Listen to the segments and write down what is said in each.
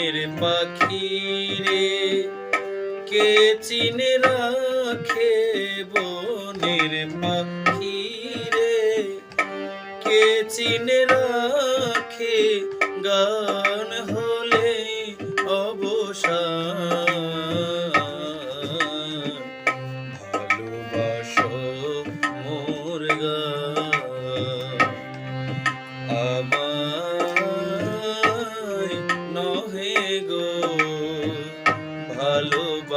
বনের পাখি রে কে চিনে রাখে বনের পাখি রে কে চিনে রাখে গান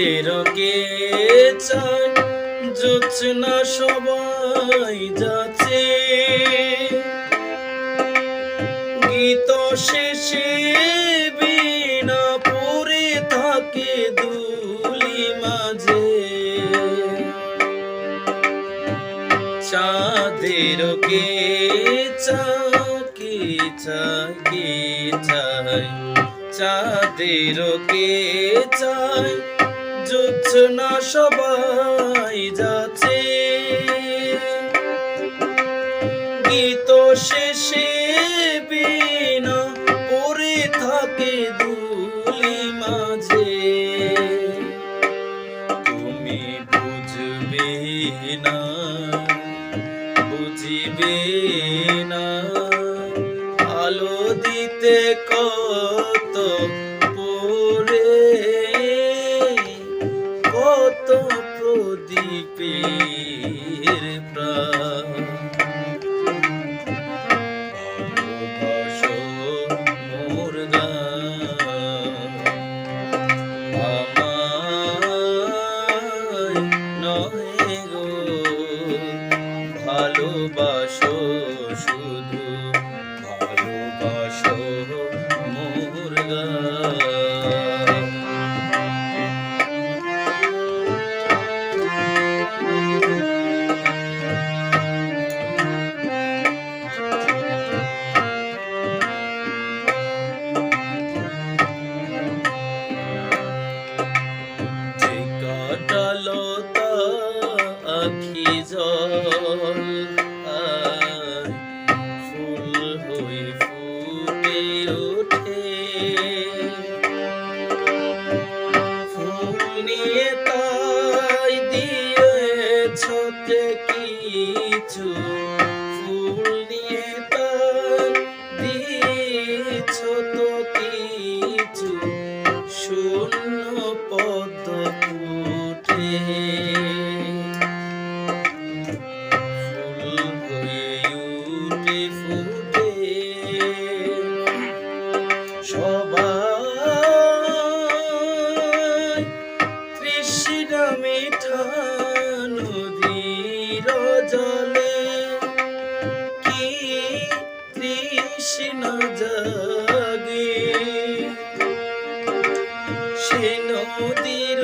চাঁদের কে চান জোৎস্না সবাই যাচ্ছে। গীত শেষে বিনা পরে থাকে দুলি মাঝে। চাঁদের কে চাকে চাকে চাই? চাঁদের কে চাই জোৎস্না সবাই যাচ্ছে। গীত শেষে বিনা পরে থাকে দুলি মাঝে। তুমি বুঝবে না, বুঝিবে না। আলো দিতে কত প্রদীপের প্রাণ। আখি জল জলে কি তৃষ্ণা জাগে? সে নদীর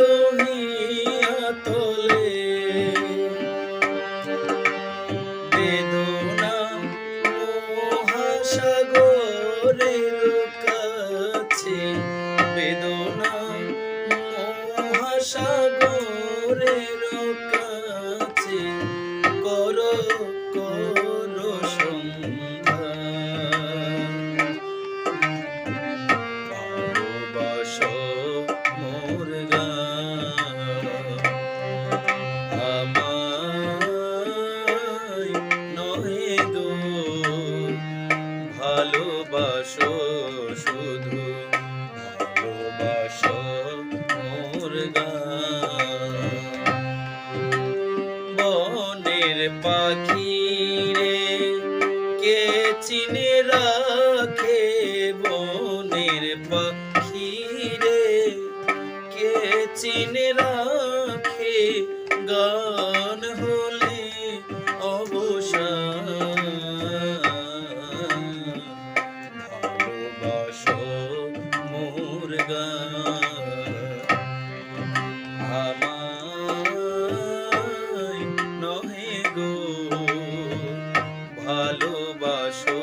রে কে চিনে রাখে গান হলে অবসান ভালোবাসো মোর গান। আমায় নহে গো ভালোবাসো